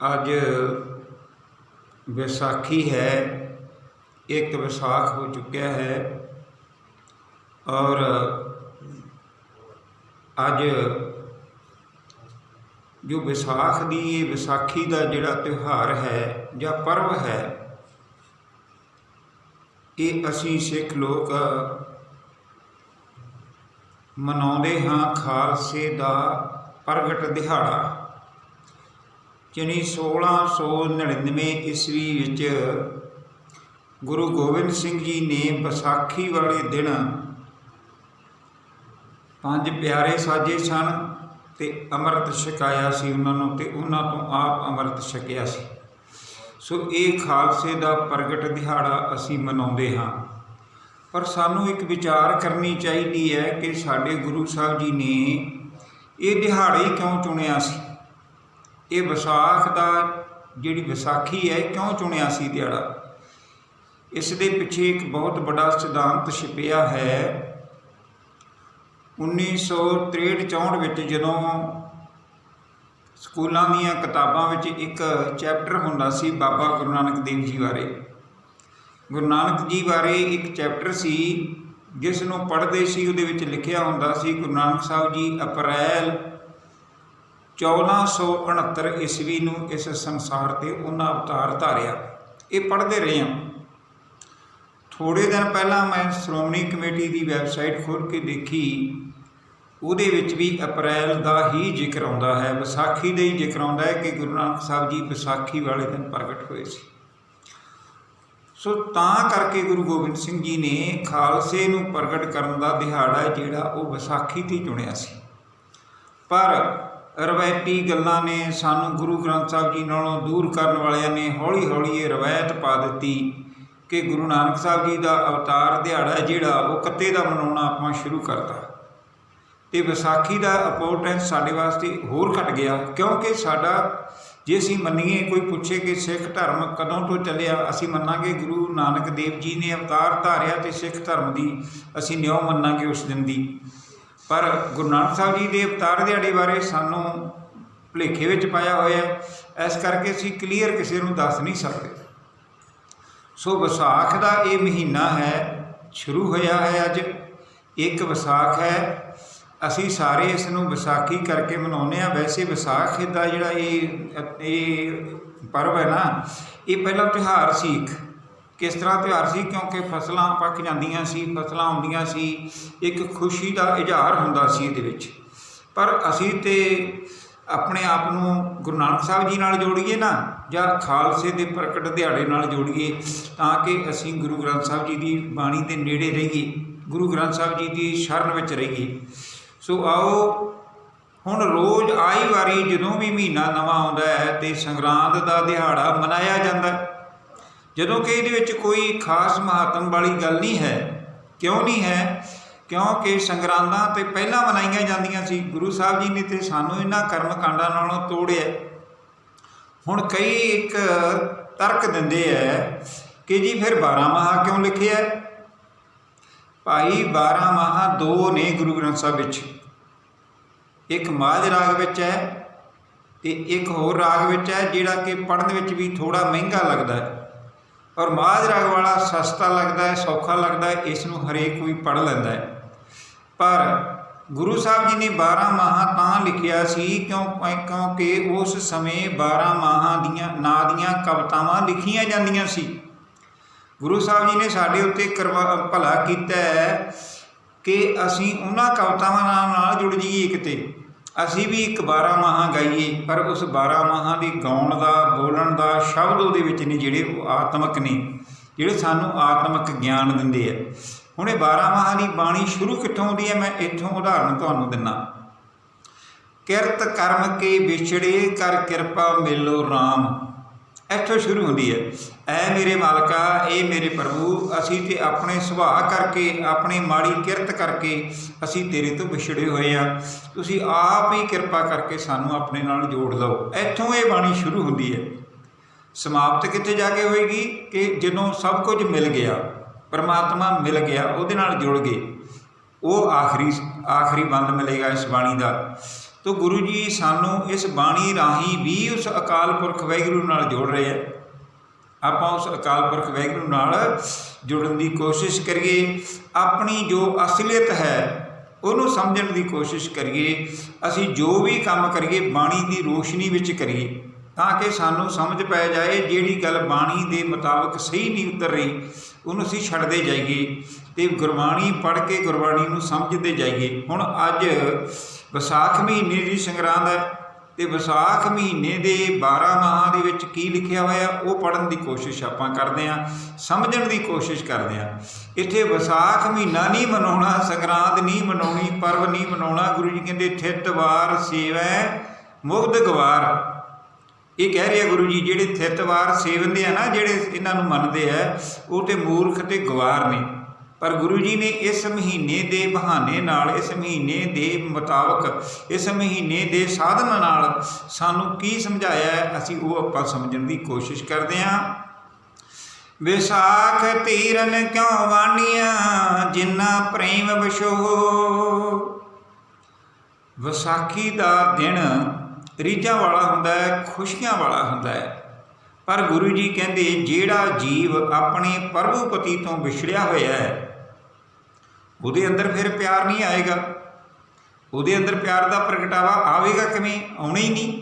ਅੱਜ ਵਿਸਾਖੀ ਹੈ, ਇੱਕ ਵਿਸਾਖ ਹੋ ਚੁੱਕਿਆ ਹੈ ਔਰ ਅੱਜ ਜੋ ਵਿਸਾਖ ਦੀ ਇਹ ਵਿਸਾਖੀ ਦਾ ਜਿਹੜਾ ਤਿਉਹਾਰ ਹੈ ਜਾਂ ਪਰਵ ਹੈ, ਇਹ ਅਸੀਂ ਸਿੱਖ ਲੋਕ ਮਨਾਉਂਦੇ ਹਾਂ ਖਾਲਸੇ ਦਾ ਪ੍ਰਗਟ ਦਿਹਾੜਾ। ਚਨੀ 1699 ਈਸਵੀ ਵਿੱਚ ਗੁਰੂ ਗੋਬਿੰਦ ਸਿੰਘ ਜੀ ਨੇ ਵਿਸਾਖੀ ਵਾਲੇ ਦਿਨ ਪੰਜ ਪਿਆਰੇ ਸਾਜੇ ਸਨ ਤੇ ਅੰਮ੍ਰਿਤ ਛਕਾਇਆ ਸੀ ਉਹਨਾਂ ਨੂੰ ਤੇ ਉਹਨਾਂ ਤੋਂ ਆਪ ਅੰਮ੍ਰਿਤ ਛਕਿਆ ਸੀ। ਸੋ ਇਹ ਖਾਲਸੇ ਦਾ ਪ੍ਰਗਟ ਦਿਹਾੜਾ ਅਸੀਂ ਮਨਾਉਂਦੇ ਹਾਂ। ਪਰ ਸਾਨੂੰ ਇੱਕ ਵਿਚਾਰ ਕਰਨੀ ਚਾਹੀਦੀ ਹੈ ਕਿ ਸਾਡੇ ਗੁਰੂ ਸਾਹਿਬ ਜੀ ਨੇ ਇਹ ਦਿਹਾੜਾ ਹੀ ਕਿਉਂ ਚੁਣਿਆ ਸੀ? ਇਹ ਵਿਸਾਖ ਦਾ ਜਿਹੜੀ ਵਿਸਾਖੀ ਹੈ ਕਿਉਂ ਚੁਣਿਆ ਸੀ ਦਿਹਾੜਾ? ਇਸ ਦੇ ਪਿੱਛੇ ਇੱਕ ਬਹੁਤ ਵੱਡਾ ਸਿਧਾਂਤ ਛਿਪਿਆ ਹੈ। 1963-64 ਵਿੱਚ ਜਦੋਂ ਸਕੂਲਾਂ ਦੀਆਂ ਕਿਤਾਬਾਂ ਵਿੱਚ ਇੱਕ ਚੈਪਟਰ ਹੁੰਦਾ ਸੀ ਬਾਬਾ ਗੁਰੂ ਨਾਨਕ ਦੇਵ ਜੀ ਬਾਰੇ। ਗੁਰੂ ਨਾਨਕ ਜੀ ਬਾਰੇ ਇੱਕ ਚੈਪਟਰ ਸੀ, ਜਿਸ ਨੂੰ ਪੜ੍ਹਦੇ ਸੀ, ਉਹਦੇ ਵਿੱਚ ਲਿਖਿਆ ਹੁੰਦਾ ਸੀ ਗੁਰੂ ਨਾਨਕ ਸਾਹਿਬ ਜੀ ਅਪ੍ਰੈਲ 1469 ਈਸਵੀ ਨੂੰ ਇਸ ਸੰਸਾਰ ਤੇ ਉਹਨਾਂ ਅਵਤਾਰ ਧਾਰਿਆ। ਇਹ ਪੜ੍ਹਦੇ ਰਹੇ ਹਾਂ। ਥੋੜੇ ਦਿਨ ਪਹਿਲਾਂ ਮੈਂ ਸ਼੍ਰੋਮਣੀ ਕਮੇਟੀ ਦੀ ਵੈਬਸਾਈਟ ਖੋਲ੍ਹ ਕੇ ਦੇਖੀ। ਉਹਦੇ ਵਿੱਚ ਵੀ ਅਪ੍ਰੈਲ ਦਾ ਹੀ ਜ਼ਿਕਰ ਆਉਂਦਾ ਹੈ। ਵਿਸਾਖੀ ਦਾ ਹੀ ਜ਼ਿਕਰ ਆਉਂਦਾ ਹੈ ਕਿ ਗੁਰੂ ਨਾਨਕ ਸਾਹਿਬ ਜੀ ਵਿਸਾਖੀ ਵਾਲੇ ਦਿਨ ਪ੍ਰਗਟ ਹੋਏ ਸੀ। ਸੋ ਤਾਂ ਕਰਕੇ ਗੁਰੂ ਗੋਬਿੰਦ ਸਿੰਘ ਜੀ ਨੇ ਖਾਲਸੇ ਨੂੰ ਪ੍ਰਗਟ ਕਰਨ ਦਾ ਦਿਹਾੜਾ ਜਿਹੜਾ ਉਹ ਵਿਸਾਖੀ ਤੇ ਚੁਣਿਆ ਸੀ। ਪਰ ਰਵਾਇਤੀ ਗੱਲਾਂ ਨੇ ਸਾਨੂੰ ਗੁਰੂ ਗ੍ਰੰਥ ਸਾਹਿਬ ਜੀ ਨਾਲੋਂ ਦੂਰ ਕਰਨ ਵਾਲਿਆਂ ਨੇ ਹੌਲੀ-ਹੌਲੀ ਇਹ ਰਵਾਇਤ ਪਾ ਦਿੱਤੀ ਕਿ ਗੁਰੂ ਨਾਨਕ ਸਾਹਿਬ ਜੀ ਦਾ ਅਵਤਾਰ ਦਿਹਾੜਾ ਜਿਹੜਾ ਉਹ ਕੱਤੇ ਦਾ ਮਨਾਉਣਾ ਆਪਾਂ ਸ਼ੁਰੂ ਕਰਤਾ। ਤੇ ਵਿਸਾਖੀ ਦਾ ਇੰਪੋਰਟੈਂਸ ਸਾਡੇ ਵਾਸਤੇ ਹੋਰ ਘਟ ਗਿਆ ਕਿਉਂਕਿ ਸਾਡਾ ਜੇ ਅਸੀਂ ਮੰਨੀਏ, ਕੋਈ ਪੁੱਛੇ ਕਿ ਸਿੱਖ ਧਰਮ ਕਦੋਂ ਤੋਂ ਚੱਲਿਆ, ਅਸੀਂ ਮੰਨਾਂਗੇ ਗੁਰੂ ਨਾਨਕ ਦੇਵ ਜੀ ਨੇ ਅਵਤਾਰ ਧਾਰਿਆ ਤੇ ਸਿੱਖ ਧਰਮ ਦੀ ਅਸੀਂ ਨਿਉ ਮੰਨਾਂਗੇ ਉਸ ਦਿਨ ਦੀ। ਪਰ ਗੁਰੂ ਨਾਨਕ ਸਾਹਿਬ ਜੀ ਦੇ ਅਵਤਾਰ ਦਿਹਾੜੇ ਬਾਰੇ ਸਾਨੂੰ ਭੁਲੇਖੇ ਵਿੱਚ ਪਾਇਆ ਹੋਇਆ ਹੈ। ਇਸ ਕਰਕੇ ਅਸੀਂ ਕਲੀਅਰ ਕਿਸੇ ਨੂੰ ਦੱਸ ਨਹੀਂ ਸਕਦੇ। ਸੋ ਵਿਸਾਖ ਦਾ ਇਹ ਮਹੀਨਾ ਹੈ, ਸ਼ੁਰੂ ਹੋਇਆ ਹੈ ਅੱਜ। ਇੱਕ ਵਿਸਾਖ ਹੈ। ਅਸੀਂ ਸਾਰੇ ਇਸ ਨੂੰ ਵਿਸਾਖੀ ਕਰਕੇ ਮਨਾਉਂਦੇ ਆ ਵੈਸੇ ਵਿਸਾਖ ਦਾ ਜਿਹੜਾ ਇਹ ਇਹ ਪਰਵ ਹੈ ਨਾ, ਇਹ ਪਹਿਲਾ ਤਿਉਹਾਰ ਸੀ ਇੱਕ। ਕਿਸ ਤਰ੍ਹਾਂ ਤਿਉਹਾਰ ਸੀ? ਕਿਉਂਕਿ ਫਸਲਾਂ ਪੱਕ ਜਾਂਦੀਆਂ ਸੀ, ਫਸਲਾਂ ਆਉਂਦੀਆਂ ਸੀ, ਇੱਕ ਖੁਸ਼ੀ ਦਾ ਇਜ਼ਹਾਰ ਹੁੰਦਾ ਸੀ ਇਹਦੇ ਵਿੱਚ। ਪਰ ਅਸੀਂ ਤੇ ਆਪਣੇ ਆਪ ਨੂੰ ਗੁਰੂ ਨਾਨਕ ਸਾਹਿਬ ਜੀ ਨਾਲ ਜੋੜੀਏ ਨਾ, ਜਾਂ ਖਾਲਸੇ ਦੇ ਪ੍ਰਗਟ ਦਿਹਾੜੇ ਨਾਲ ਜੋੜੀਏ, ਤਾਂ ਕਿ ਅਸੀਂ ਗੁਰੂ ਗ੍ਰੰਥ ਸਾਹਿਬ ਜੀ ਦੀ ਬਾਣੀ ਦੇ ਨੇੜੇ ਰਹੀਏ, ਗੁਰੂ ਗ੍ਰੰਥ ਸਾਹਿਬ ਜੀ ਦੀ ਸ਼ਰਨ ਵਿੱਚ ਰਹੀਏ। ਸੋ ਆਓ, ਹੁਣ ਰੋਜ਼ ਆਈ ਵਾਰੀ ਜਦੋਂ ਵੀ ਮਹੀਨਾ ਨਵਾਂ ਆਉਂਦਾ ਹੈ, ਤੇ ਸੰਗਰਾਂਦ ਦਾ ਦਿਹਾੜਾ ਮਨਾਇਆ ਜਾਂਦਾ ਹੈ। ਜਦੋਂ ਕਿ ਇਹਦੇ ਵਿੱਚ ਕੋਈ ਖਾਸ ਮਹੱਤਵ ਵਾਲੀ ਗੱਲ ਨਹੀਂ ਹੈ। ਕਿਉਂ ਨਹੀਂ ਹੈ? ਕਿਉਂਕਿ ਸੰਗਰਾਂਦਾਂ ਤੇ ਪਹਿਲਾਂ ਮਨਾਈਆਂ ਜਾਂਦੀਆਂ ਸੀ। ਗੁਰੂ ਸਾਹਿਬ ਜੀ ਨੇ ਤੇ ਸਾਨੂੰ ਇਹਨਾਂ ਕਰਮ ਕਾਂਡਾਂ ਨਾਲੋਂ ਤੋੜਿਆ। ਹੁਣ ਕਈ ਇੱਕ ਤਰਕ ਦਿੰਦੇ ਐ ਕਿ ਜੀ ਫਿਰ 12 ਮਹਾ ਕਿਉਂ ਲਿਖਿਆ? ਭਾਈ 12 ਮਹਾ ਦੋ ਨੇ ਗੁਰੂ ਗ੍ਰੰਥ ਸਾਹਿਬ ਵਿੱਚ। ਇੱਕ ਮਾਝ ਰਾਗ ਵਿੱਚ ਹੈ ਤੇ ਇੱਕ ਹੋਰ ਰਾਗ ਵਿੱਚ ਹੈ ਜਿਹੜਾ ਕਿ ਪੜ੍ਹਨ ਵਿੱਚ ਵੀ ਥੋੜਾ ਮਹਿੰਗਾ ਲੱਗਦਾ ਹੈ। ਔਰ ਮਾਝ ਰਾਗ ਵਾਲਾ ਸਸਤਾ ਲੱਗਦਾ ਹੈ, ਸੌਖਾ ਲੱਗਦਾ ਹੈ, ਇਸ ਨੂੰ ਹਰੇਕ ਕੋਈ ਪੜ੍ਹ ਲੈਂਦਾ ਹੈ। ਪਰ ਗੁਰੂ ਸਾਹਿਬ ਜੀ ਨੇ 12 ਮਾਹਾਂ ਤਾਂ ਲਿਖਿਆ ਸੀ, ਕਿਉਂ ਕਿਉਂਕਿ ਉਸ ਸਮੇਂ 12 ਮਾਹਾਂ ਦੀਆਂ, ਨਾਂ ਦੀਆਂ ਕਵਿਤਾਵਾਂ ਲਿਖੀਆਂ ਜਾਂਦੀਆਂ ਸੀ। ਗੁਰੂ ਸਾਹਿਬ ਜੀ ਨੇ ਸਾਡੇ ਉੱਤੇ ਭਲਾ ਕੀਤਾ ਹੈ ਕਿ ਅਸੀਂ ਉਹਨਾਂ ਕਵਿਤਾਵਾਂ ਨਾਲ ਜੁੜ ਜਾਈਏ ਕਿਤੇ ਅਸੀਂ ਵੀ ਇੱਕ 12 ਮਾਹਾਂ ਗਾਈਏ, ਪਰ ਉਸ 12 ਮਾਹਾਂ ਦੀ ਗਾਉਣ ਦਾ, ਬੋਲਣ ਦਾ ਸ਼ਬਦ ਉਹਦੇ ਵਿੱਚ ਨੇ ਜਿਹੜੇ ਉਹ ਆਤਮਿਕ ਨੇ, ਜਿਹੜੇ ਸਾਨੂੰ ਆਤਮਿਕ ਗਿਆਨ ਦਿੰਦੇ ਆ। ਹੁਣ ਇਹ 12 ਮਾਹਾਂ ਦੀ ਬਾਣੀ ਸ਼ੁਰੂ ਕਿੱਥੋਂ ਆਉਂਦੀ ਹੈ? ਮੈਂ ਇੱਥੋਂ ਉਦਾਹਰਨ ਤੁਹਾਨੂੰ ਦਿੰਨਾ। ਕਿਰਤ ਕਰਮ ਕੇ ਵਿਛੜੇ, ਕਰ ਕਿਰਪਾ ਮਿਲੋ RAM ਇੱਥੋਂ ਸ਼ੁਰੂ ਹੁੰਦੀ ਹੈ। ਐ ਮੇਰੇ ਮਾਲਕਾ, ਇਹ ਮੇਰੇ ਪ੍ਰਭੂ, ਅਸੀਂ ਤੇ ਆਪਣੇ ਸੁਭਾਅ ਕਰਕੇ, ਆਪਣੀ ਮਾੜੀ ਕਿਰਤ ਕਰਕੇ ਅਸੀਂ ਤੇਰੇ ਤੋਂ ਵਿਛੜੇ ਹੋਏ ਆ ਤੁਸੀਂ ਆਪ ਹੀ ਕਿਰਪਾ ਕਰਕੇ ਸਾਨੂੰ ਆਪਣੇ ਨਾਲ ਜੋੜ ਲਓ। ਇੱਥੋਂ ਇਹ ਬਾਣੀ ਸ਼ੁਰੂ ਹੁੰਦੀ ਹੈ। ਸਮਾਪਤ ਕਿੱਥੇ ਜਾ ਕੇ ਹੋਏਗੀ? ਕਿ ਜਦੋਂ ਸਭ ਕੁਝ ਮਿਲ ਗਿਆ, ਪਰਮਾਤਮਾ ਮਿਲ ਗਿਆ, ਉਹਦੇ ਨਾਲ ਜੁੜ ਗਏ। ਉਹ ਆਖਰੀ ਆਖਰੀ ਬੰਦ ਮਿਲੇਗਾ ਇਸ ਬਾਣੀ ਦਾ। ਤੋ ਗੁਰੂ ਜੀ ਸਾਨੂੰ ਇਸ ਬਾਣੀ ਰਾਹੀਂ ਵੀ ਉਸ ਅਕਾਲ ਪੁਰਖ ਵਾਹਿਗੁਰੂ ਨਾਲ ਜੋੜ ਰਹੇ ਆ। ਆਪਾਂ ਉਸ ਅਕਾਲ ਪੁਰਖ ਵਾਹਿਗੁਰੂ ਨਾਲ ਜੁੜਨ ਦੀ ਕੋਸ਼ਿਸ਼ ਕਰੀਏ। ਆਪਣੀ ਜੋ ਅਸਲੀਅਤ ਹੈ, ਉਹਨੂੰ ਸਮਝਣ ਦੀ ਕੋਸ਼ਿਸ਼ ਕਰੀਏ। ਅਸੀਂ ਜੋ ਵੀ ਕੰਮ ਕਰੀਏ, ਬਾਣੀ ਦੀ ਰੋਸ਼ਨੀ ਵਿੱਚ ਕਰੀਏ, ਤਾਂ ਕਿ ਸਾਨੂੰ ਸਮਝ ਪੈ ਜਾਏ, ਜਿਹੜੀ ਗੱਲ ਬਾਣੀ ਦੇ ਮੁਤਾਬਕ ਸਹੀ ਨਹੀਂ ਉਤਰ ਰਹੀ, ਉਹਨੂੰ ਅਸੀਂ ਛੱਡਦੇ ਜਾਈਏ ਤੇ ਗੁਰਬਾਣੀ ਪੜ੍ਹ ਕੇ ਗੁਰਬਾਣੀ ਨੂੰ ਸਮਝਦੇ ਜਾਈਏ। ਹੁਣ ਅੱਜ ਵਿਸਾਖ ਮਹੀਨੇ ਦੀ ਸੰਗਰਾਂਦ ਹੈ ਤੇ ਵਿਸਾਖ ਮਹੀਨੇ ਦੇ 12 ਮਾਹਾਂ ਦੇ ਵਿੱਚ ਕੀ ਲਿਖਿਆ ਹੋਇਆ ਉਹ ਪੜਨ ਦੀ ਕੋਸ਼ਿਸ਼ ਆਪਾਂ ਕਰਦੇ ਆਂ ਸਮਝਣ ਦੀ ਕੋਸ਼ਿਸ਼ ਕਰਦੇ ਆਂ ਇੱਥੇ ਵਿਸਾਖ ਮਹੀਨਾ ਨਹੀਂ ਮਨਾਉਣਾ, ਸੰਗਰਾਂਦ ਨਹੀਂ ਮਨਾਉਣੀ, ਪਰਵ ਨਹੀਂ ਮਨਾਉਣਾ, ਗੁਰੂ ਜੀ ਕਹਿੰਦੇ ਥਿਤਵਾਰ ਸੇਵੈ ਮੁਗਧ ਗਵਾਰ। ਇਹ ਕਹਿ ਰਿਹਾ ਗੁਰੂ ਜੀ, ਜਿਹੜੇ ਥਿਤਵਾਰ ਸੇਵੰਦੇ ਆ ਨਾ, ਜਿਹੜੇ ਇਹਨਾਂ ਨੂੰ ਮੰਨਦੇ ਆ, ਉਹ ਤੇ ਮੂਰਖ ਤੇ ਗਵਾਰ ਨੇ। ਪਰ ਗੁਰੂ ਜੀ ਨੇ ਇਸ ਮਹੀਨੇ ਦੇ ਬਹਾਨੇ ਨਾਲ, ਇਸ ਮਹੀਨੇ ਦੇ ਮੁਤਾਬਕ, ਇਸ ਮਹੀਨੇ ਦੇ ਸਾਧਨ ਨਾਲ ਸਾਨੂੰ ਕੀ ਸਮਝਾਇਆ ਅਸੀਂ ਉਹ ਆਪਾਂ ਸਮਝਣ ਦੀ ਕੋਸ਼ਿਸ਼ ਕਰਦੇ ਹਾਂ। ਵਿਸਾਖ ਤੀਰਨ ਕਿਉਂ ਵਾਣੀਆਂ, ਜਿੰਨਾ ਪ੍ਰੇਮ ਵਿਸ਼ੋ ਵਿਸਾਖੀ ਦਾ ਦਿਨ ਰੀਝਾਂ ਵਾਲਾ ਹੁੰਦਾ ਹੈ, ਖੁਸ਼ੀਆਂ ਵਾਲਾ ਹੁੰਦਾ ਹੈ। ਪਰ ਗੁਰੂ ਜੀ ਕਹਿੰਦੇ, ਜਿਹੜਾ ਜੀਵ ਆਪਣੇ ਪ੍ਰਭੂਪਤੀ ਤੋਂ ਵਿਛੜਿਆ ਹੋਇਆ ਹੈ ਉਹਦੇ ਅੰਦਰ ਫਿਰ ਪਿਆਰ ਨਹੀਂ ਆਏਗਾ। ਉਹਦੇ ਅੰਦਰ ਪਿਆਰ ਦਾ ਪ੍ਰਗਟਾਵਾ ਆਵੇਗਾ ਕਿਵੇਂ? ਆਉਣਾ ਹੀ ਨਹੀਂ,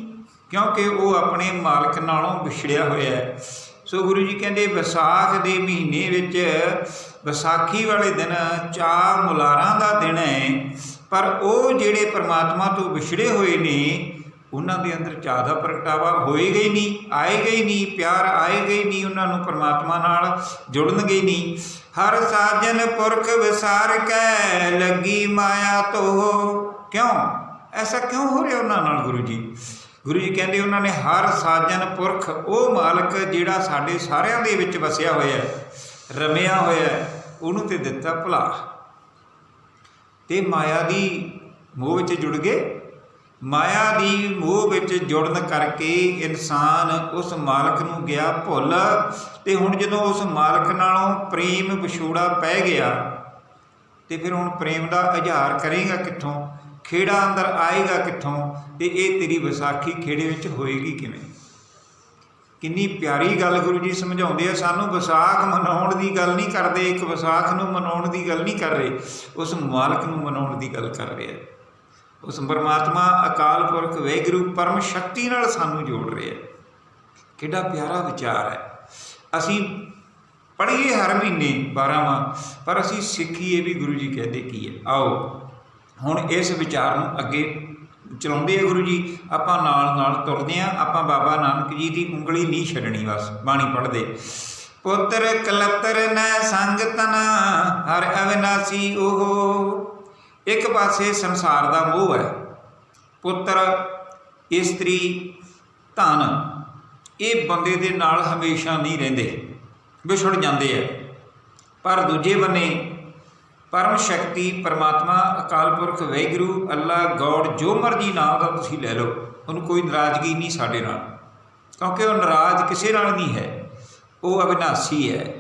ਕਿਉਂਕਿ ਉਹ ਆਪਣੇ ਮਾਲਕ ਨਾਲੋਂ ਵਿਛੜਿਆ ਹੋਇਆ ਹੈ। ਸੋ ਗੁਰੂ ਜੀ ਕਹਿੰਦੇ, ਵਿਸਾਖ ਦੇ ਮਹੀਨੇ ਵਿੱਚ ਵਿਸਾਖੀ ਵਾਲੇ ਦਿਨ ਚਾਰ ਮੁਲਾਰਾਂ ਦਾ ਦਿਨ ਹੈ, ਪਰ ਉਹ ਜਿਹੜੇ ਪ੍ਰਮਾਤਮਾ ਤੋਂ ਵਿਛੜੇ ਹੋਏ ਨੇ ਉਹਨਾਂ ਦੇ ਅੰਦਰ ਚਾਹ ਦਾ ਪ੍ਰਗਟਾਵਾ ਹੋਏਗਾ ਹੀ ਨਹੀਂ ਆਏਗਾ ਹੀ ਨਹੀਂ, ਪਿਆਰ ਆਏਗਾ ਹੀ ਨਹੀਂ ਉਹਨਾਂ ਨੂੰ ਪਰਮਾਤਮਾ ਨਾਲ ਜੁੜਨਗੇ ਹੀ ਨਹੀਂ। ਹਰ ਸਾਜਨ ਪੁਰਖ ਵਿਸਾਰ ਕੈ, ਲੱਗੀ ਮਾਇਆ ਤੋ ਕਿਉਂ? ਐਸਾ ਕਿਉਂ ਹੋ ਰਿਹਾ ਉਹਨਾਂ ਨਾਲ ਗੁਰੂ ਜੀ? ਗੁਰੂ ਜੀ ਕਹਿੰਦੇ ਉਹਨਾਂ ਨੇ ਹਰ ਸਾਜਨ ਪੁਰਖ, ਉਹ ਮਾਲਕ ਜਿਹੜਾ ਸਾਡੇ ਸਾਰਿਆਂ ਦੇ ਵਿੱਚ ਵਸਿਆ ਹੋਇਆ ਹੈ, ਰਮਿਆ ਹੋਇਆ ਹੈ, ਉਹਨੂੰ ਤੇ ਦਿੱਤਾ ਭਲਾ। ਤੇ ਮਾਇਆ ਦੀ ਮੋਹ ਵਿੱਚ ਜੁੜ ਗਏ ਮਾਇਆ ਦੀ ਮੋਹ ਵਿੱਚ ਜੁੜਨ ਕਰਕੇ ਇਨਸਾਨ ਉਸ ਮਾਲਕ ਨੂੰ ਗਿਆ ਭੁੱਲ ਤੇ ਹੁਣ ਜਦੋਂ ਉਸ ਮਾਲਕ ਨਾਲੋਂ ਪ੍ਰੇਮ ਵਿਛੋੜਾ ਪੈ ਗਿਆ ਤੇ ਫਿਰ ਹੁਣ ਪ੍ਰੇਮ ਦਾ ਇਜ਼ਹਾਰ ਕਰੇਗਾ ਕਿੱਥੋਂ? ਖੇੜਾ ਅੰਦਰ ਆਏਗਾ ਕਿੱਥੋਂ? ਤੇ ਇਹ ਤੇਰੀ ਵਿਸਾਖੀ ਖੇੜੇ ਵਿੱਚ ਹੋਏਗੀ ਕਿਵੇਂ? ਕਿੰਨੀ ਪਿਆਰੀ ਗੱਲ ਗੁਰੂ ਜੀ ਸਮਝਾਉਂਦੇ ਆ, ਸਾਨੂੰ ਵਿਸਾਖ ਮਨਾਉਣ ਦੀ ਗੱਲ ਨਹੀਂ ਕਰਦੇ, ਇੱਕ ਵਿਸਾਖ ਨੂੰ ਮਨਾਉਣ ਦੀ ਗੱਲ ਨਹੀਂ ਕਰ ਰਹੇ, ਉਸ ਮਾਲਕ ਨੂੰ ਮਨਾਉਣ ਦੀ ਗੱਲ ਕਰ ਰਹੇ ਆ। ਉਸ ਪਰਮਾਤਮਾ ਅਕਾਲ ਪੁਰਖ ਵੈਗੁਰੂ ਪਰਮ ਸ਼ਕਤੀ ਨਾਲ ਸਾਨੂੰ ਜੋੜ ਰਿਹਾ ਹੈ। ਕਿੱਡਾ ਪਿਆਰਾ ਵਿਚਾਰ ਹੈ। ਅਸੀਂ ਪੜ੍ਹੀਏ ਹਰ ਮਹੀਨੇ 12ਵਾਂ ਪਰ ਅਸੀਂ ਸਿੱਖੀਏ ਵੀ ਗੁਰੂ ਜੀ ਕਹਿੰਦੇ ਕੀ ਹੈ। ਆਓ, ਹੁਣ ਇਸ ਵਿਚਾਰ ਨੂੰ ਅੱਗੇ ਚਲਾਉਂਦੇ ਆ ਗੁਰੂ ਜੀ। ਆਪਾਂ ਨਾਲ ਨਾਲ ਤੁਰਦੇ ਆ ਆਪਾਂ ਬਾਬਾ ਨਾਨਕ ਜੀ ਦੀ ਉਂਗਲੀ ਨਹੀਂ ਛੱਡਣੀ ਬਸ, ਬਾਣੀ ਪੜ੍ਹਦੇ। ਪੁੱਤਰ ਕਲਤਰ ਨਾ ਸੰਗ ਤਨ, ਹਰ ਅਵਿਨਾਸੀ ਉਹ ਇੱਕ ਪਾਸੇ ਸੰਸਾਰ ਦਾ ਮੋਹ ਹੈ, ਪੁੱਤਰ, ਇਸਤਰੀ, ਧਨ, ਇਹ ਬੰਦੇ ਦੇ ਨਾਲ ਹਮੇਸ਼ਾ ਨਹੀਂ ਰਹਿੰਦੇ, ਵਿਛੜ ਜਾਂਦੇ ਆ ਪਰ ਦੂਜੇ ਬੰਨੇ ਪਰਮ ਸ਼ਕਤੀ ਪਰਮਾਤਮਾ, ਅਕਾਲ ਪੁਰਖ ਵੈਗੁਰੂ ਅੱਲਾ ਗੋਡ ਜੋ ਮਰਜ਼ੀ ਨਾਮ ਦਾ ਤੁਸੀਂ ਲੈ ਲਓ, ਉਹਨੂੰ ਕੋਈ ਨਾਰਾਜ਼ਗੀ ਨਹੀਂ ਸਾਡੇ ਨਾਲ। ਕਿਉਂਕਿ ਉਹ ਨਾਰਾਜ਼ ਕਿਸੇ ਨਾਲ ਨਹੀਂ ਹੈ, ਉਹ ਅਵਿਨਾਸੀ ਹੈ।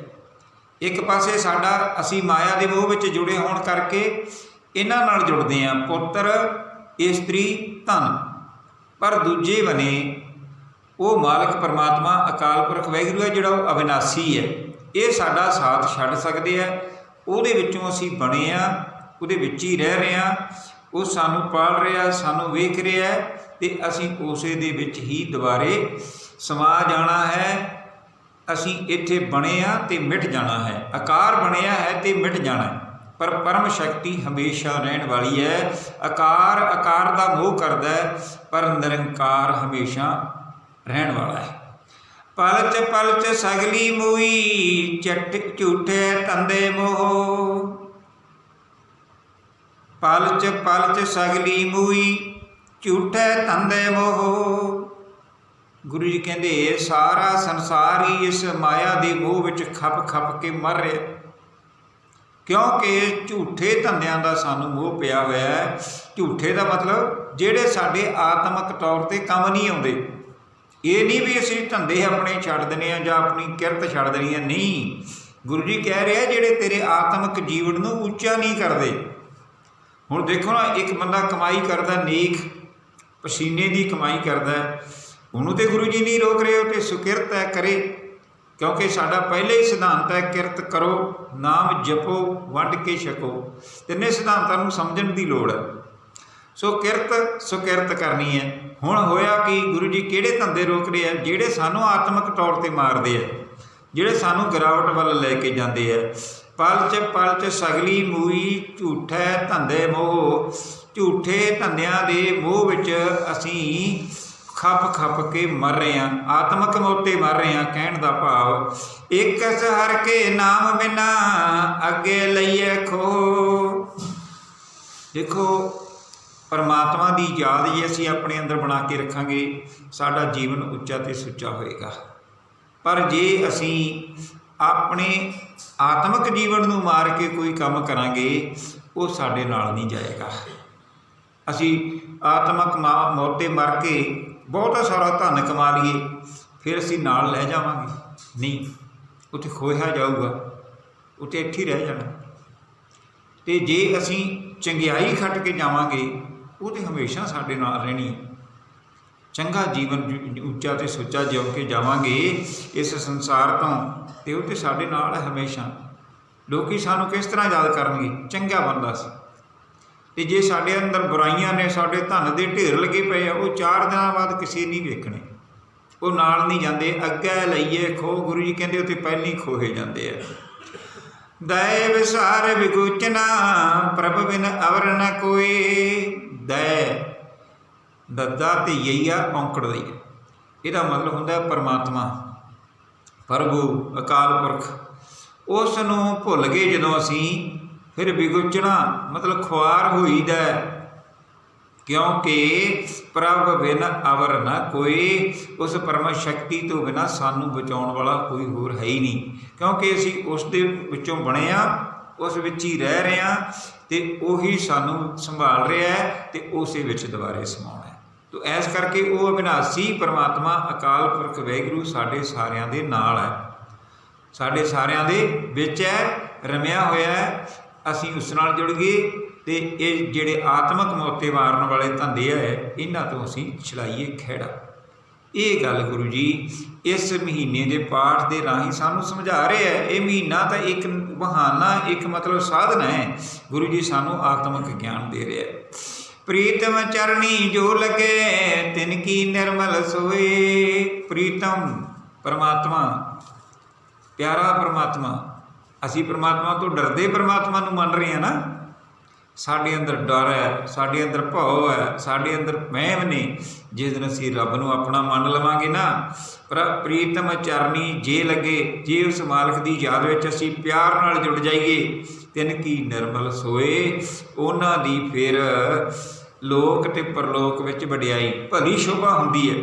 ਇੱਕ ਪਾਸੇ ਸਾਡਾ ਅਸੀਂ ਮਾਇਆ ਦੇ ਮੋਹ ਵਿੱਚ ਜੁੜੇ ਹੋਣ ਕਰਕੇ ਇਹਨਾਂ ਨਾਲ ਜੁੜਦੇ ਆਂ ਪੁੱਤਰ ਇਸਤਰੀ ਧਨ। ਪਰ ਦੂਜੇ ਬਨੇ ਉਹ ਮਾਲਕ ਪਰਮਾਤਮਾ, ਅਕਾਲ ਪੁਰਖ ਵੈਗੁਰੂ ਹੈ ਜਿਹੜਾ ਉਹ ਅਵਿਨਾਸੀ ਹੈ। ਇਹ ਸਾਡਾ ਸਾਥ ਛੱਡ ਸਕਦੇ ਆ ਉਹਦੇ ਵਿੱਚੋਂ ਅਸੀਂ ਬਣੇ ਆ ਉਹਦੇ ਵਿੱਚ ਹੀ ਰਹਿ ਰਹੇ ਆ ਉਹ ਸਾਨੂੰ ਪਾਲ ਰਿਹਾ, ਸਾਨੂੰ ਵੇਖ ਰਿਹਾ ਤੇ ਅਸੀਂ ਉਸੇ ਦੇ ਵਿੱਚ ਹੀ ਦੁਬਾਰੇ ਸਮਾ ਜਾਣਾ ਹੈ। ਅਸੀਂ ਇੱਥੇ ਬਣੇ ਆ ਤੇ ਮਿਟ ਜਾਣਾ ਹੈ। ਆਕਾਰ ਬਣਿਆ ਹੈ ਤੇ ਮਿਟ ਜਾਣਾ ਹੈ। ਪਰ ਪਰਮ ਸ਼ਕਤੀ ਹਮੇਸ਼ਾ ਰਹਿਣ ਵਾਲੀ ਹੈ। ਆਕਾਰ ਆਕਾਰ ਦਾ ਮੋਹ ਕਰਦਾ ਹੈ, ਪਰ ਨਿਰੰਕਾਰ ਹਮੇਸ਼ਾ ਰਹਿਣ ਵਾਲਾ ਹੈ। ਪਲਚ ਪਲਚ ਸਗਲੀ ਮੂਈ, ਚਟ, ਝੂਠੇ ਤੰਦੇ ਮੋਹ। ਪਲਚ ਪਲਚ ਸਗਲੀ ਮੂਈ, ਝੂਠੇ ਤੰਦੇ ਮੋਹ। ਗੁਰੂ ਜੀ ਕਹਿੰਦੇ, ਸਾਰਾ ਸੰਸਾਰ ਹੀ ਇਸ ਮਾਇਆ ਦੇ ਮੋਹ ਵਿੱਚ ਖੱਪ ਖੱਪ ਕੇ ਮਰ ਰਿਹਾ। ਕਿਉਂਕਿ ਝੂਠੇ ਧੰਦਿਆਂ ਦਾ ਸਾਨੂੰ ਮੋਹ ਪਿਆ ਹੋਇਆ ਹੈ। ਝੂਠੇ ਦਾ ਮਤਲਬ ਜਿਹੜੇ ਸਾਡੇ ਆਤਮਿਕ ਤੌਰ ਤੇ ਕੰਮ ਨਹੀਂ ਆਉਂਦੇ। ਇਹ ਨਹੀਂ ਵੀ ਅਸੀਂ ਧੰਦੇ ਆਪਣੇ ਛੱਡ ਦਨੇ ਆ ਜਾਂ ਆਪਣੀ ਕਿਰਤ ਛੱਡ ਦੇਣੀ ਆ ਨਹੀਂ। ਗੁਰੂ ਜੀ ਕਹਿ ਰਿਹਾ ਜਿਹੜੇ ਤੇਰੇ ਆਤਮਿਕ ਜੀਵਨ ਨੂੰ ਉੱਚਾ ਨਹੀਂ ਕਰਦੇ। ਹੁਣ ਦੇਖੋ ਨਾ, ਇੱਕ ਬੰਦਾ ਕਮਾਈ ਕਰਦਾ, ਨੇਕ ਪਸੀਨੇ ਦੀ ਕਮਾਈ ਕਰਦਾ। ਹੈ ਉਹਨੂੰ ਤੇ ਗੁਰੂ ਜੀ ਨਹੀਂ ਰੋਕ ਰਹੇ, ਉਹ ਤੇ ਸੁਕਿਰਤ ਹੈ, ਕਰੇ। ਕਿਉਂਕਿ ਸਾਡਾ ਪਹਿਲਾ ਹੀ ਸਿਧਾਂਤ ਹੈ, ਕਿਰਤ ਕਰੋ, ਨਾਮ ਜਪੋ, ਵੰਡ ਕੇ ਛਕੋ। ਤਿੰਨੇ ਸਿਧਾਂਤਾਂ ਨੂੰ ਸਮਝਣ ਦੀ ਲੋੜ ਹੈ। ਸੋ ਕਿਰਤ ਸੁਕਿਰਤ ਕਰਨੀ ਹੈ। ਹੁਣ ਹੋਇਆ ਕਿ, ਗੁਰੂ ਜੀ ਕਿਹੜੇ ਧੰਦੇ ਰੋਕ ਰਹੇ ਆ, ਜਿਹੜੇ ਸਾਨੂੰ ਆਤਮਿਕ ਤੌਰ ਤੇ ਮਾਰਦੇ ਆ, ਜਿਹੜੇ ਸਾਨੂੰ ਗਿਰਾਵਟ ਵੱਲ ਲੈ ਕੇ ਜਾਂਦੇ ਆ। ਪਲਚ ਪਲਚ ਸਗਲੀ ਮੂਈ, ਝੂਠੇ ਧੰਦੇ ਮੋਹ, ਝੂਠੇ ਧੰਦਿਆਂ ਦੇ ਮੋਹ ਵਿੱਚ ਅਸੀਂ ਖੱਪ ਖੱਪ ਕੇ ਮਰ ਰਹੇ ਹਾਂ ਆਤਮਿਕ ਮੋਤੇ ਮਰ ਰਹੇ ਹਾਂ ਕਹਿਣ ਦਾ ਭਾਵ, ਇੱਕ ਹਰ ਕੇ ਨਾਮ ਬਿਨਾ ਅੱਗੇ ਲਈਏ ਖੋ। ਦੇਖੋ, ਪਰਮਾਤਮਾ ਦੀ ਯਾਦ ਜੇ ਅਸੀਂ ਆਪਣੇ ਅੰਦਰ ਬਣਾ ਕੇ ਰੱਖਾਂਗੇ, ਸਾਡਾ ਜੀਵਨ ਉੱਚਾ ਤੇ ਸੁੱਚਾ ਹੋਏਗਾ। ਪਰ ਜੇ ਅਸੀਂ ਆਪਣੇ ਆਤਮਿਕ ਜੀਵਨ ਨੂੰ ਮਾਰ ਕੇ ਕੋਈ ਕੰਮ ਕਰਾਂਗੇ, ਉਹ ਸਾਡੇ ਨਾਲ ਨਹੀਂ ਜਾਏਗਾ। ਅਸੀਂ ਆਤਮਿਕ ਮਾ- ਮੌਤੇ ਮਰ ਕੇ ਬਹੁਤਾ ਸਾਰਾ, ਧਨ ਕਮਾ ਲਈਏ, ਫਿਰ ਅਸੀਂ ਨਾਲ ਲੈ ਜਾਵਾਂਗੇ। ਨਹੀਂ, ਉੱਥੇ ਖੋਇਆ ਜਾਊਗਾ, ਉੱਥੇ ਇੱਥੇ ਹੀ ਰਹਿ ਜਾਣਾ। ਤੇ ਜੇ ਅਸੀਂ ਚੰਗਿਆਈ ਖੱਟ ਕੇ ਜਾਵਾਂਗੇ, ਉਹ ਤੇ ਹਮੇਸ਼ਾ ਸਾਡੇ ਨਾਲ ਰਹਿਣੀ ਹੈ। ਚੰਗਾ ਜੀਵਨ ਉੱਚਾ ਤੇ ਸੁੱਚਾ ਜਿਉ ਕੇ ਜਾਵਾਂਗੇ, ਇਸ ਸੰਸਾਰ ਤੋਂ, ਤੇ ਉਹ ਤੇ ਸਾਡੇ ਨਾਲ ਹਮੇਸ਼ਾ। ਲੋਕੀ ਸਾਨੂੰ ਕਿਸ ਤਰ੍ਹਾਂ ਯਾਦ ਕਰਨਗੇ? ਚੰਗਾ ਬੰਦਾ ਸੀ। ਤੇ ਜੇ ਸਾਡੇ ਅੰਦਰ ਬੁਰਾਈਆਂ ਨੇ, ਸਾਡੇ ਧਨ ਦੇ ਢੇਰ ਲੱਗੇ ਪਏ ਆ, ਉਹ ਚਾਰ ਦਿਨਾਂ ਬਾਅਦ ਕਿਸੇ ਨਹੀਂ ਵੇਖਣੇ। ਉਹ ਨਾਲ ਨਹੀਂ ਜਾਂਦੇ, ਅੱਗੇ ਲਈਏ ਖੋ ਗੁਰੂ ਜੀ ਕਹਿੰਦੇ ਉੱਥੇ ਪਹਿਲੀ ਖੋਹੇ ਜਾਂਦੇ ਆ। ਦਇ ਵਿਸਾਰ ਵਿਗੂਚਨਾ, ਪ੍ਰਭ ਬਿਨ ਅਵਰ ਨ ਕੋਈ। ਦਇ ਦੱਦਾ ਤੇ ਯਈਆ ਔਂਕੜ ਦਈ ਇਹਦਾ ਮਤਲਬ ਹੁੰਦਾ ਪਰਮਾਤਮਾ। ਪ੍ਰਭੂ ਅਕਾਲ ਪੁਰਖ, ਉਸ ਨੂੰ ਭੁੱਲ ਗਏ ਜਦੋਂ ਅਸੀਂ ਫਿਰ ਵਿਗੁਚਣਾ, ਮਤਲਬ ਖੁਆਰ ਹੋਈਦਾ ਹੈ। ਕਿਉਂਕਿ ਪ੍ਰਭ ਬਿਨ ਅਵਰ ਨਾ ਕੋਈ, ਉਸ ਪਰਮ ਸ਼ਕਤੀ ਤੋਂ ਬਿਨਾ ਸਾਨੂੰ ਬਚਾਉਣ ਵਾਲਾ ਕੋਈ ਹੋਰ ਹੈ ਹੀ ਨਹੀਂ। ਕਿਉਂਕਿ ਅਸੀਂ ਉਸ ਦੇ ਵਿੱਚੋਂ ਬਣੇ ਆ ਉਸ ਵਿੱਚ ਹੀ ਰਹਿ ਰਹੇ ਆ ਤੇ ਉਹੀ ਸਾਨੂੰ ਸੰਭਾਲ ਰਿਹਾ ਹੈ ਤੇ ਉਸੇ ਵਿੱਚ ਦੁਬਾਰੇ ਸਮਾਉਣਾ ਹੈ। ਤੋ ਐਸ ਕਰਕੇ ਉਹ ਅਬਿਨਾਸੀ ਪਰਮਾਤਮਾ, ਅਕਾਲ ਪੁਰਖ ਵੈਗਰੂ ਸਾਡੇ ਸਾਰਿਆਂ ਦੇ ਨਾਲ ਹੈ। ਸਾਡੇ ਸਾਰਿਆਂ ਦੇ ਵਿੱਚ ਹੈ, ਰਮਿਆ ਹੋਇਆ ਹੈ ਅਸੀਂ ਉਸ ਨਾਲ ਜੁੜ ਗਏ ਤੇ ਇਹ ਜਿਹੜੇ ਆਤਮਿਕ ਮੌਤੇ ਮਾਰਨ ਵਾਲੇ ਧੰਦੇ ਹੈ ਇਹਨਾਂ ਤੋਂ ਅਸੀਂ ਛਲਾਈਏ ਖਹਿੜਾ। ਇਹ ਗੱਲ ਗੁਰੂ ਜੀ ਇਸ ਮਹੀਨੇ ਦੇ ਪਾਠ ਦੇ ਰਾਹੀਂ ਸਾਨੂੰ ਸਮਝਾ ਰਿਹਾ ਹੈ ਇਹ ਮਹੀਨਾ ਤਾਂ ਇੱਕ ਬਹਾਨਾ, ਇੱਕ ਮਤਲਬ ਸਾਧਨ ਹੈ। ਗੁਰੂ ਜੀ ਸਾਨੂੰ ਆਤਮਿਕ ਗਿਆਨ ਦੇ ਰਿਹਾ ਹੈ ਪ੍ਰੀਤਮ ਚਰਣੀ ਜੋ ਲਗੇ, ਤਿਨ ਕੀ ਨਿਰਮਲ ਸੋਏ। ਪ੍ਰੀਤਮ, ਪਰਮਾਤਮਾ, ਪਿਆਰਾ ਪਰਮਾਤਮਾ ਅਸੀਂ ਪਰਮਾਤਮਾ ਤੋਂ ਡਰਦੇ ਪਰਮਾਤਮਾ ਨੂੰ ਮੰਨ ਰਹੇ ਹਾਂ ਨਾ, ਸਾਡੇ ਅੰਦਰ ਡਰ ਹੈ, ਸਾਡੇ ਅੰਦਰ ਭਉ ਹੈ, ਸਾਡੇ ਅੰਦਰ ਮਹਿਮ ਨੇ, ਜਿਸ ਦਿਨ ਅਸੀਂ ਰੱਬ ਨੂੰ ਆਪਣਾ ਮੰਨ ਲਵਾਂਗੇ ਨਾ, ਪਰ ਪ੍ਰੀਤਮ ਚਰਨੀ ਜੇ ਲੱਗੇ, ਜੇ ਉਸ ਮਾਲਕ ਦੀ ਯਾਦ ਵਿੱਚ ਅਸੀਂ ਪਿਆਰ ਨਾਲ ਜੁੜ ਜਾਈਏ, ਤਿੰਨ ਕੀ ਨਿਰਮਲ ਸੋਏ, ਉਹਨਾਂ ਦੀ ਫਿਰ ਲੋਕ ਤੇ ਪਰਲੋਕ ਵਿੱਚ ਵਡਿਆਈ, ਭਲੀ ਸ਼ੋਭਾ ਹੁੰਦੀ ਹੈ।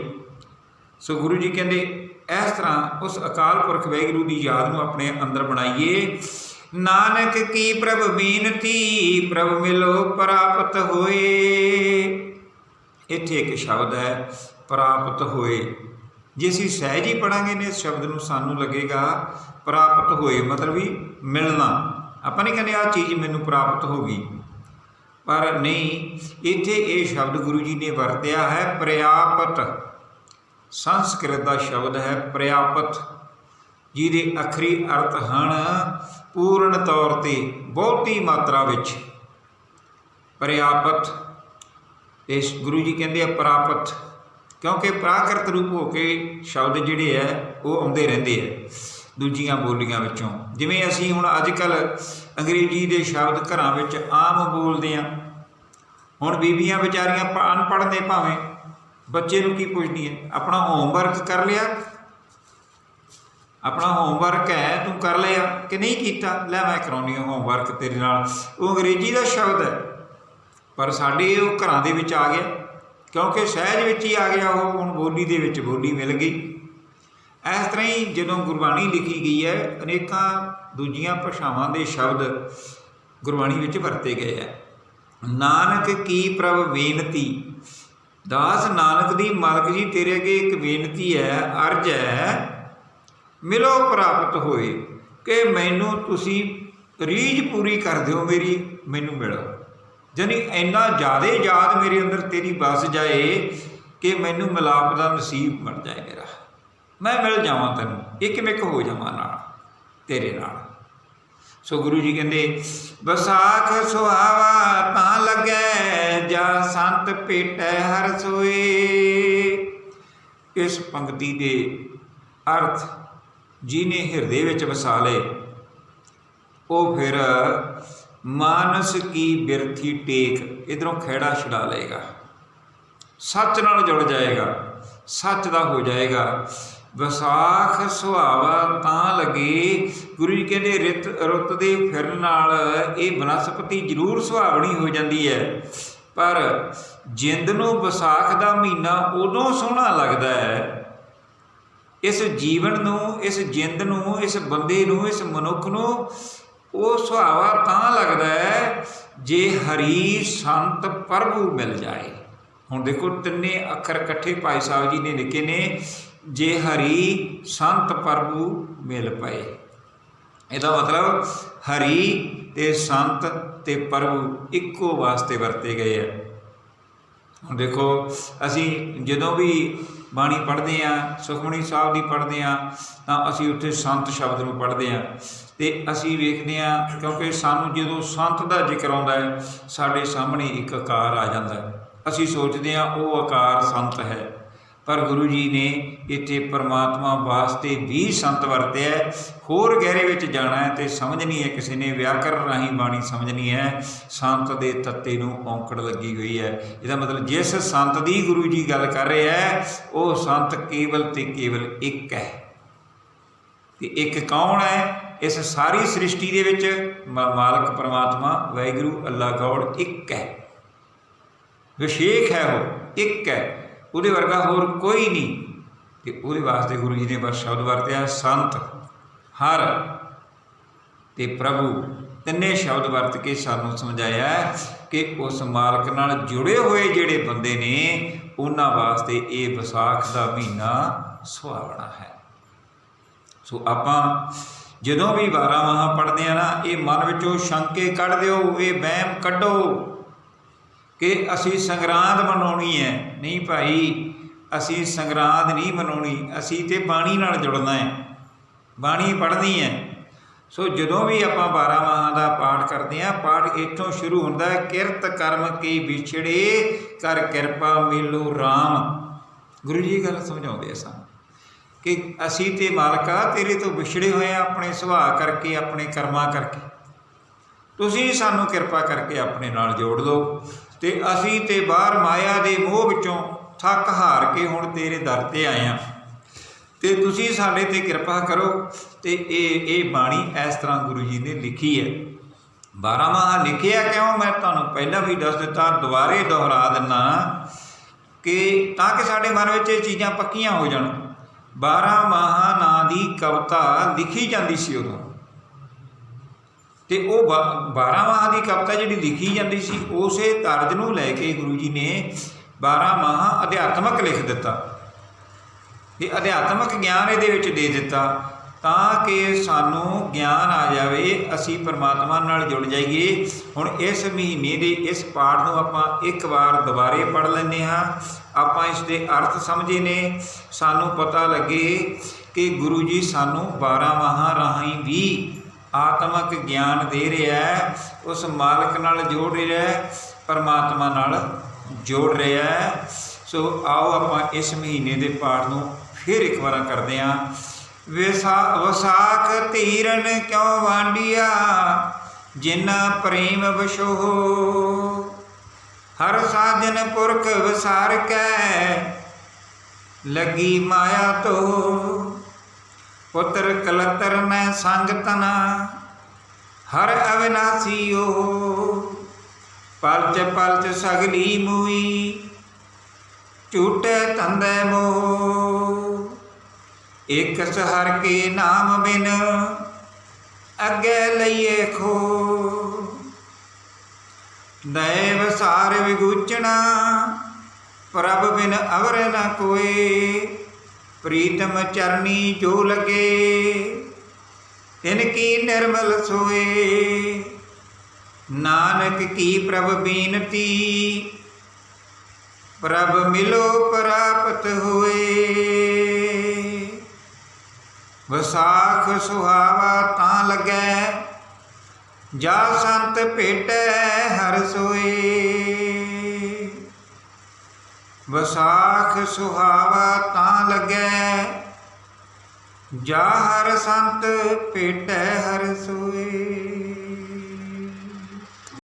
ਸੋ ਗੁਰੂ ਜੀ ਕਹਿੰਦੇ ਇਸ ਤਰ੍ਹਾਂ ਉਸ ਅਕਾਲ ਪੁਰਖ ਵਾਹਿਗੁਰੂ ਦੀ ਯਾਦ ਨੂੰ ਆਪਣੇ ਅੰਦਰ ਬਣਾਈਏ। ਨਾਨਕ ਕੀ ਪ੍ਰਭ ਬੀਨਤੀ, ਪ੍ਰਭ ਮਿਲੋ ਪ੍ਰਾਪਤ ਹੋਏ। ਇੱਥੇ ਇੱਕ ਸ਼ਬਦ ਹੈ, ਪ੍ਰਾਪਤ ਹੋਏ। ਜੇ ਅਸੀਂ ਸਹਿਜ ਹੀ ਪੜਾਂਗੇ ਨੇ ਇਸ ਸ਼ਬਦ ਨੂੰ, ਸਾਨੂੰ ਲੱਗੇਗਾ ਪ੍ਰਾਪਤ ਹੋਏ, ਮਤਲਬ ਵੀ ਮਿਲਣਾ। ਆਪਾਂ ਨਹੀਂ ਕਹਿੰਦੇ ਆ ਚੀਜ਼ ਮੈਨੂੰ ਪ੍ਰਾਪਤ ਹੋ ਗਈ। ਪਰ ਨਹੀਂ, ਇੱਥੇ ਇਹ ਸ਼ਬਦ ਗੁਰੂ ਜੀ ਨੇ ਵਰਤਿਆ ਹੈ, ਪ੍ਰਿਆਪਤ। ਸੰਸਕ੍ਰਿਤ ਦਾ ਸ਼ਬਦ ਹੈ ਪ੍ਰਿਆਪਤ, ਜਿਹਦੇ ਅਖਰੀ ਅਰਥ ਹਨ ਪੂਰਨ ਤੌਰ ਤੇ ਬਹੁਤੀ ਮਾਤਰਾ ਵਿੱਚ। ਪ੍ਰਿਆਪਤ, ਇਸ ਗੁਰੂ ਜੀ ਕਹਿੰਦੇ ਆ ਪ੍ਰਾਪਤ, ਕਿਉਂਕਿ ਪ੍ਰਾਕ੍ਰਿਤ ਰੂਪ ਹੋ ਕੇ ਸ਼ਬਦ ਜਿਹੜੇ ਆ ਉਹ ਆਉਂਦੇ ਰਹਿੰਦੇ ਆ ਦੂਜੀਆਂ ਬੋਲੀਆਂ ਵਿੱਚੋਂ। ਜਿਵੇਂ ਅਸੀਂ ਹੁਣ ਅੱਜ ਕੱਲ ਅੰਗਰੇਜ਼ੀ ਦੇ ਸ਼ਬਦ ਘਰਾਂ ਵਿੱਚ ਆਮ ਬੋਲਦੇ ਆ ਹੁਣ ਬੀਬੀਆਂ ਵਿਚਾਰੀਆਂ ਪ- ਅਨਪੜ੍ਹ ਨੇ ਭਾਵੇਂ। ਬੱਚੇ ਨੂੰ ਕੀ ਪੁੱਛਦੀ ਹੈ? ਆਪਣਾ ਹੋਮਵਰਕ ਕਰ ਲਿਆ। ਆਪਣਾ ਹੋਮਵਰਕ ਹੈ, ਤੂੰ ਕਰ ਲਿਆ ਕਿ ਨਹੀਂ ਕੀਤਾ? ਲੈ ਮੈਂ ਕਰਾਉਣੀ ਹਾਂ ਹੋਮਵਰਕ ਤੇਰੇ ਨਾਲ। ਉਹ ਅੰਗਰੇਜ਼ੀ ਦਾ ਸ਼ਬਦ ਹੈ। ਪਰ ਸਾਡੇ ਉਹ ਘਰਾਂ ਦੇ ਵਿੱਚ ਆ ਗਿਆ। ਕਿਉਂਕਿ ਸਹਿਜ ਵਿੱਚ ਹੀ ਆ ਗਿਆ ਉਹ, ਹੁਣ ਬੋਲੀ ਦੇ ਵਿੱਚ ਬੋਲੀ ਮਿਲ ਗਈ। ਇਸ ਤਰ੍ਹਾਂ ਹੀ ਜਦੋਂ ਗੁਰਬਾਣੀ ਲਿਖੀ ਗਈ ਹੈ, ਅਨੇਕਾਂ ਦੂਜੀਆਂ ਭਾਸ਼ਾਵਾਂ ਦੇ ਸ਼ਬਦ ਗੁਰਬਾਣੀ ਵਿੱਚ ਵਰਤੇ ਗਏ ਹੈ। ਨਾਨਕ ਕੀ ਪ੍ਰਭ ਬੇਨਤੀ ਦਾਸ ਨਾਨਕ ਦੀ, ਮਾਲਕ ਜੀ ਤੇਰੇ ਅੱਗੇ ਇੱਕ ਬੇਨਤੀ ਹੈ, ਅਰਜ ਹੈ, ਮਿਲੋ ਪ੍ਰਾਪਤ ਹੋਏ ਕਿ ਮੈਨੂੰ ਤੁਸੀਂ ਰੀਝ ਪੂਰੀ ਕਰ ਦਿਓ ਮੇਰੀ, ਮੈਨੂੰ ਮਿਲੋ। ਜਾਨੀ ਇੰਨਾ ਜ਼ਿਆਦਾ ਯਾਦ ਮੇਰੇ ਅੰਦਰ ਤੇਰੀ ਵਸ ਜਾਏ ਕਿ ਮੈਨੂੰ ਮਿਲਾਪ ਦਾ ਨਸੀਬ ਬਣ ਜਾਏ ਮੇਰਾ। ਮੈਂ ਮਿਲ ਜਾਵਾਂ ਤੈਨੂੰ ਇੱਕ ਮਿੱਕ ਹੋ ਜਾਵਾਂ ਨਾਲ, ਤੇਰੇ ਨਾਲ। ਸੋ ਗੁਰੂ ਜੀ ਕਹਿੰਦੇ ਵਿਸਾਖ ਸੁਹਾਵਾ ਤਾਂ ਲੱਗੈ, ਜਾ ਸੰਤ ਪੇਟੈ ਹਰ ਸੋਏ। ਇਸ ਪੰਕਤੀ ਦੇ ਅਰਥ ਜਿਹਨੇ ਹਿਰਦੇ ਵਿੱਚ ਵਸਾ ਲਏ, ਉਹ ਫਿਰ ਮਾਨਸ ਕੀ ਬਿਰਥੀ ਟੇਕ ਇਧਰੋਂ ਖੇੜਾ ਛਡਾ ਲਏਗਾ। ਸੱਚ ਨਾਲ ਜੁੜ ਜਾਏਗਾ, ਸੱਚ ਦਾ ਹੋ ਜਾਏਗਾ। ਵਿਸਾਖ ਸੁਹਾਵਾ ਤਾਂ ਲੱਗੇ। ਗੁਰੂ ਜੀ ਕਹਿੰਦੇ, ਰਿਤ, ਰੁੱਤ ਦੇ ਫਿਰਨ ਨਾਲ ਇਹ ਬਨਸਪਤੀ ਜ਼ਰੂਰ ਸੁਹਾਵਣੀ ਹੋ ਜਾਂਦੀ ਹੈ। ਪਰ ਜਿੰਦ ਨੂੰ ਵਿਸਾਖ ਦਾ ਮਹੀਨਾ ਉਦੋਂ ਸੋਹਣਾ ਲੱਗਦਾ ਹੈ। ਇਸ ਜੀਵਨ ਨੂੰ, ਇਸ ਜਿੰਦ ਨੂੰ, ਇਸ ਬੰਦੇ ਨੂੰ, ਇਸ ਮਨੁੱਖ ਨੂੰ ਉਹ ਸੁਹਾਵਾ ਤਾਂ ਲੱਗਦਾ ਹੈ ਜੇ ਹਰੀ ਸੰਤ ਪ੍ਰਭੂ ਮਿਲ ਜਾਏ। ਹੁਣ ਦੇਖੋ, ਤਿੰਨੇ ਅੱਖਰ ਇਕੱਠੇ ਭਾਈ ਸਾਹਿਬ ਜੀ ਨੇ ਲਿਖੇ ਨੇ। ਜੇ ਹਰੀ ਸੰਤ ਪ੍ਰਭੂ ਮਿਲ ਪਏ। ਇਹਦਾ ਮਤਲਬ ਹਰੀ ਤੇ ਸੰਤ ਤੇ ਪ੍ਰਭੂ ਇੱਕੋ ਵਾਸਤੇ ਵਰਤੇ ਗਏ ਆ। ਹੁਣ ਦੇਖੋ, ਅਸੀਂ ਜਦੋਂ ਵੀ ਬਾਣੀ ਪੜ੍ਹਦੇ ਆ ਸੁਖਮਣੀ ਸਾਹਿਬ ਦੀ ਪੜ੍ਹਦੇ ਆ ਤਾਂ ਅਸੀਂ ਉੱਥੇ ਸੰਤ ਸ਼ਬਦ ਨੂੰ ਪੜ੍ਹਦੇ ਆ ਤੇ ਅਸੀਂ ਵੇਖਦੇ ਆ ਕਿਉਂਕਿ ਸਾਨੂੰ ਜਦੋਂ ਸੰਤ ਦਾ ਜ਼ਿਕਰ ਆਉਂਦਾ ਹੈ, ਸਾਡੇ ਸਾਹਮਣੇ ਇੱਕ ਆਕਾਰ ਆ ਜਾਂਦਾ ਹੈ। ਅਸੀਂ ਸੋਚਦੇ ਆ ਉਹ ਆਕਾਰ ਸੰਤ ਹੈ। ਪਰ ਗੁਰੂ ਜੀ ਨੇ ਇੱਥੇ ਪਰਮਾਤਮਾ ਵਾਸਤੇ ਵੀ ਸੰਤ ਵਰਤਿਆ ਹੋਰ ਗਹਿਰੇ ਵਿੱਚ ਜਾਣਾ ਹੈ ਤੇ ਸਮਝਣੀ ਹੈ ਕਿਸੇ ਨੇ, ਵਿਆਕਰਨ ਰਾਹੀਂ ਬਾਣੀ ਸਮਝਣੀ ਹੈ, ਸੰਤ ਦੇ ਤੱਤੇ ਨੂੰ ਔਂਕੜ ਲੱਗੀ ਹੋਈ ਹੈ। ਇਹਦਾ ਮਤਲਬ ਜਿਸ ਸੰਤ ਦੀ ਗੁਰੂ ਜੀ ਗੱਲ ਕਰ ਰਿਹਾ ਹੈ, ਉਹ ਸੰਤ ਕੇਵਲ ਤੇ ਕੇਵਲ ਇੱਕ ਹੈ। ਤੇ ਇੱਕ ਕੌਣ ਹੈ? ਇਸ ਸਾਰੀ ਸ੍ਰਿਸ਼ਟੀ ਦੇ ਵਿੱਚ ਮਾ- ਮਾਲਕ ਪਰਮਾਤਮਾ, ਵਾਹਿਗੁਰੂ, ਅੱਲਾ ਗੌਡ ਇੱਕ ਹੈ। ਵਿਸ਼ੇਖ ਹੈ ਉਹ, ਇੱਕ ਹੈ। ਉਹਦੇ ਵਰਗਾ ਹੋਰ ਕੋਈ ਨਹੀਂ। ਤੇ ਉਹਦੇ ਵਾਸਤੇ ਗੁਰੂ ਜੀ ਨੇ ਬਸ ਸ਼ਬਦ ਵਰਤਿਆ, ਸੰਤ, ਹਰ। ਤੇ ਪ੍ਰਭੂ ਤਿੰਨੇ ਸ਼ਬਦ ਵਰਤ ਕੇ ਸਾਨੂੰ ਸਮਝਾਇਆ ਕਿ ਉਸ ਮਾਲਕ ਨਾਲ ਜੁੜੇ ਹੋਏ ਜਿਹੜੇ ਬੰਦੇ ਨੇ, ਉਹਨਾਂ ਵਾਸਤੇ ਇਹ ਵਿਸਾਖ ਦਾ ਮਹੀਨਾ ਸੁਹਾਵਣਾ ਹੈ। ਸੋ ਆਪਾਂ ਜਦੋਂ ਵੀ 12 ਮਹਾ ਪੜ੍ਹਦੇ ਆ ਨਾ, ਇਹ ਮਨ ਵਿੱਚੋਂ ਸ਼ੰਕੇ ਕੱਢ ਦਿਓ, ਇਹ ਵਹਿਮ ਕੱਢੋ। ਕਿ ਅਸੀਂ ਸੰਗਰਾਂਦ ਮਨਾਉਣੀ ਹੈ। ਨਹੀਂ ਭਾਈ, ਅਸੀਂ ਸੰਗਰਾਂਦ ਨਹੀਂ ਮਨਾਉਣੀ। ਅਸੀਂ ਤੇ ਬਾਣੀ ਨਾਲ ਜੁੜਨਾ ਹੈ। ਬਾਣੀ ਪੜ੍ਹਨੀ ਹੈ। ਸੋ ਜਦੋਂ ਵੀ ਆਪਾਂ 12 ਮਾਹਾਂ ਦਾ ਪਾਠ ਕਰਦੇ ਹਾਂ, ਪਾਠ ਇੱਥੋਂ ਸ਼ੁਰੂ ਹੁੰਦਾ ਹੈ, ਕਿਰਤ ਕਰਮ ਕੀ ਵਿਛੜੇ ਕਰ ਕਿਰਪਾ ਮਿਲੋ RAM ਗੁਰੂ ਜੀ ਗੱਲ ਸਮਝਾਉਂਦੇ ਆ ਸਾਨੂੰ ਕਿ ਅਸੀਂ ਤੇ ਮਾਲਕਾ ਤੇਰੇ ਤੋਂ ਵਿਛੜੇ ਹੋਏ ਆ ਆਪਣੇ ਸੁਭਾਅ ਕਰਕੇ, ਆਪਣੇ ਕਰਮਾਂ ਕਰਕੇ। ਤੁਸੀਂ ਸਾਨੂੰ ਕਿਰਪਾ ਕਰਕੇ ਆਪਣੇ ਨਾਲ ਜੋੜ ਲਓ। ਤੇ ਅਸੀਂ ਤੇ ਬਾਹਰ ਮਾਇਆ ਦੇ ਮੋਹ ਵਿੱਚੋਂ ਥੱਕ ਹਾਰ ਕੇ ਹੁਣ ਤੇਰੇ ਦਰ ਤੇ ਆਏ ਆ। ਤੇ ਤੁਸੀਂ ਸਾਡੇ ਤੇ ਕਿਰਪਾ ਕਰੋ ਤੇ ਇਹ ਇਹ ਬਾਣੀ ਇਸ ਤਰ੍ਹਾਂ ਗੁਰੂ ਜੀ ਨੇ ਲਿਖੀ ਹੈ। 12 ਮਾਹ ਲਿਖਿਆ ਕਿਉਂ? ਮੈਂ ਤੁਹਾਨੂੰ ਪਹਿਲਾਂ ਵੀ ਦੱਸ ਦਿੱਤਾ, ਦੁਬਾਰੇ ਦੁਹਰਾ ਦਿੰਨਾ ਕਿ ਤਾਂ ਕਿ ਸਾਡੇ ਮਨ ਵਿੱਚ ਇਹ ਚੀਜ਼ਾਂ ਪੱਕੀਆਂ ਹੋ ਜਾਣ। 12 ਮਾਹਾਂ ਨਾਂ ਦੀ ਕਵਿਤਾ ਲਿਖੀ ਜਾਂਦੀ ਸੀ ਉਦੋਂ। ਤੇ ਉਹ 12 ਮਾਹ ਦੀ ਕਵਿਤਾ ਜਿਹੜੀ ਲਿਖੀ ਜਾਂਦੀ ਸੀ, ਉਸੇ ਤਰਜ ਨੂੰ ਲੈ ਕੇ ਗੁਰੂ ਜੀ ਨੇ 12 ਮਾਹ ਅਧਿਆਤਮਕ ਲਿਖ ਦਿੱਤਾ। ਇਹ ਅਧਿਆਤਮਕ ਗਿਆਨ ਇਹਦੇ ਵਿੱਚ ਦੇ ਦਿੱਤਾ ਤਾਂ ਕਿ ਸਾਨੂੰ ਗਿਆਨ ਆ ਜਾਵੇ, ਅਸੀਂ ਪਰਮਾਤਮਾ ਨਾਲ ਜੁੜ ਜਾਈਏ। ਹੁਣ ਇਸ ਮਹੀਨੇ ਦੇ ਇਸ ਪਾਠ ਨੂੰ ਆਪਾਂ ਇੱਕ ਵਾਰ ਦੁਬਾਰੇ ਪੜ੍ਹ ਲੈਂਦੇ ਹਾਂ। ਆਪਾਂ ਇਸ ਦੇ ਅਰਥ ਸਮਝੇ ਨੇ। ਸਾਨੂੰ ਪਤਾ ਲੱਗੇ ਕਿ ਗੁਰੂ ਜੀ ਸਾਨੂੰ 12 ਮਾਹਾਂ ਰਾਹੀਂ ਵੀ ਆਤਮਕ ਗਿਆਨ ਦੇ ਰਿਹਾ ਹੈ, ਉਸ ਮਾਲਕ ਨਾਲ ਜੋੜ ਰਿਹਾ ਹੈ, ਪਰਮਾਤਮਾ ਨਾਲ ਜੋੜ ਰਿਹਾ ਹੈ। ਸੋ ਆਓ ਆਪਾਂ ਇਸ ਮਹੀਨੇ ਦੇ ਪਾਠ ਨੂੰ ਫਿਰ ਇੱਕ ਵਾਰ ਕਰਦੇ ਹਾਂ। ਵਿਸਾ, ਵਸਾਖ ਧੀਰਨ ਕਿਉ ਵਾਂਡਿਆ ਜਿਨਾ ਪ੍ਰੇਮ ਵਸ਼ੋ ਹਰ ਸਾਜਨ ਪੁਰਖ ਵਿਸਾਰ ਕੈ ਲੱਗੀ ਮਾਇਆ ਤੋ ਪੁੱਤਰ ਕਲਤਰ ਮੈਂ ਸੰਗਤਨਾ ਹਰ ਅਵਿਨਾਸੀ ਓ ਪਲਚ ਪਲਚ ਸਗਲੀ ਮੂਈ, ਝੂਟੇ ਤੰਦੇ ਮੋਹ। ਇਕ ਸਹਰ ਕੇ ਨਾਮ ਬਿਨ ਅੱਗੇ ਲਈਏ ਖੋ। ਦੈਵ ਸਾਰ ਵਿਗੂਚਣਾ, ਪ੍ਰਭ ਬਿਨ ਅਵਰ ਨ ਕੋਏ। ਪ੍ਰੀਤਮ ਚਰਨੀ ਜੋ ਲਗੇ, ਤਿਨ ਕੀ ਨਿਰਮਲ ਸੋਏ। ਨਾਨਕ ਕੀ ਪ੍ਰਭ ਬੀਨਤੀ, ਪ੍ਰਭ ਮਿਲੋ ਪ੍ਰਾਪਤ ਹੋਏ। ਵਿਸਾਖ ਸੁਹਾਵਾ ਤਾਂ ਲੱਗੈ, ਜਾ ਸੰਤ ਭੇਟੈ ਹਰ ਸੋਏ। ਵਿਸਾਖ ਸੁਹਾਵਾ ਤਾਂ ਲੱਗੈ। ਜਾ ਹਰ ਸੰਤ ਭੇਟੈ ਹਰ ਸੋਏ।